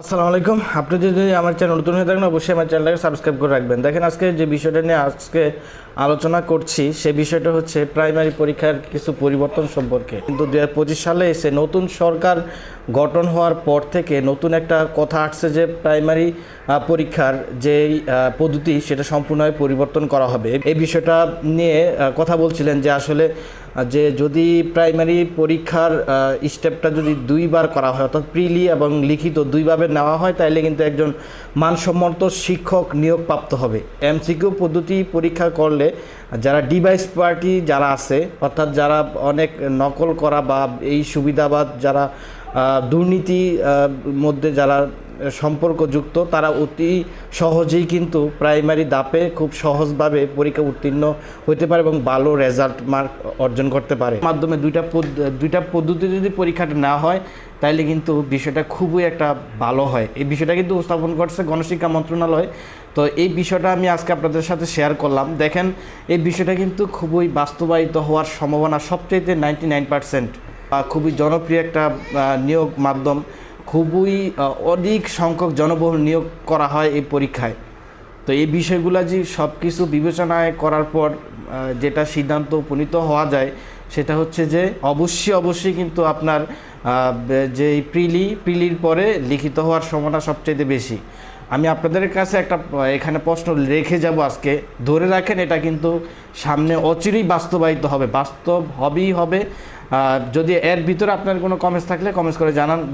আসসালামু আলাইকুম। আপনি যদি আমার চ্যানেল নতুন হয়ে থাকেন, অবশ্যই আমার চ্যানেলটাকে সাবস্ক্রাইব করে রাখবেন। দেখেন আজকে যে বিষয়টা নিয়ে আজকে আলোচনা করছি, সে বিষয়টা হচ্ছে প্রাইমারি পরীক্ষার কিছু পরিবর্তন সম্পর্কে। কিন্তু দু হাজার পঁচিশ সালে এসে নতুন সরকার গঠন হওয়ার পর থেকে নতুন একটা কথা আসছে যে প্রাইমারি পরীক্ষার যে পদ্ধতি, সেটা সম্পূর্ণভাবে পরিবর্তন করা হবে। এই বিষয়টা নিয়ে কথা বলছিলেন যে আসলে যে যদি প্রাইমারি পরীক্ষার স্টেপটা যদি দুইবার করা হয়, অর্থাৎ প্রিলি এবং লিখিত দুইভাবে নেওয়া হয় তাহলে কিন্তু একজন মানসম্মত শিক্ষক নিয়োগ প্রাপ্ত হবে। এমসিকিউ পদ্ধতি পরীক্ষা করলে যারা ডিভাইস পার্টি যারা আছে, অর্থাৎ যারা অনেক নকল করা বা এই সুবিধাবাদ যারা দুর্নীতি মধ্যে যারা সম্পর্কযুক্ত, তারা অতি সহজেই কিন্তু প্রাইমারি দাপে খুব সহজভাবে পরীক্ষা উত্তীর্ণ হতে পারে এবং ভালো রেজাল্ট মার্ক অর্জন করতে পারে। মাধ্যমে দুইটা দুইটা পদ্ধতি যদি পরীক্ষাটা না হয়, তাইলে কিন্তু বিষয়টা খুবই একটা ভালো হয়। এই বিষয়টা কিন্তু উপস্থাপন করছে গণশিক্ষা মন্ত্রণালয়। তো এই বিষয়টা আমি আজকে আপনাদের সাথে শেয়ার করলাম। দেখেন, এই বিষয়টা কিন্তু খুবই বাস্তবায়িত হওয়ার সম্ভাবনা সবচেয়ে নাইনটি নাইন পার্সেন্ট খুবই জনপ্রিয় একটা নিয়োগ মাধ্যম। খুবই অধিক সংখ্যক জনবহুল নিয়োগ করা হয় এই পরীক্ষায়। তো এই বিষয়গুলো যে সব কিছু বিবেচনায় করার পর যেটা সিদ্ধান্ত উপনীত হওয়া যায়, সেটা হচ্ছে যে অবশ্যই অবশ্যই কিন্তু আপনার আহ, বে- যে প্রিলি প্রিলির পরে লিখিত হওয়ার সময়টা সবচেয়ে বেশি। আমি আপনাদের কাছে একটা এখানে প্রশ্ন রেখে যাব আজকে। ধরে রাখেন এটা কিন্তু সামনে অচিরেই বাস্তবায়িত হবে। বাস্তব হবেই হবে। যদি এর ভিতরে আপনার কোনো কমেন্টস থাকলে কমেন্টস করে জানান।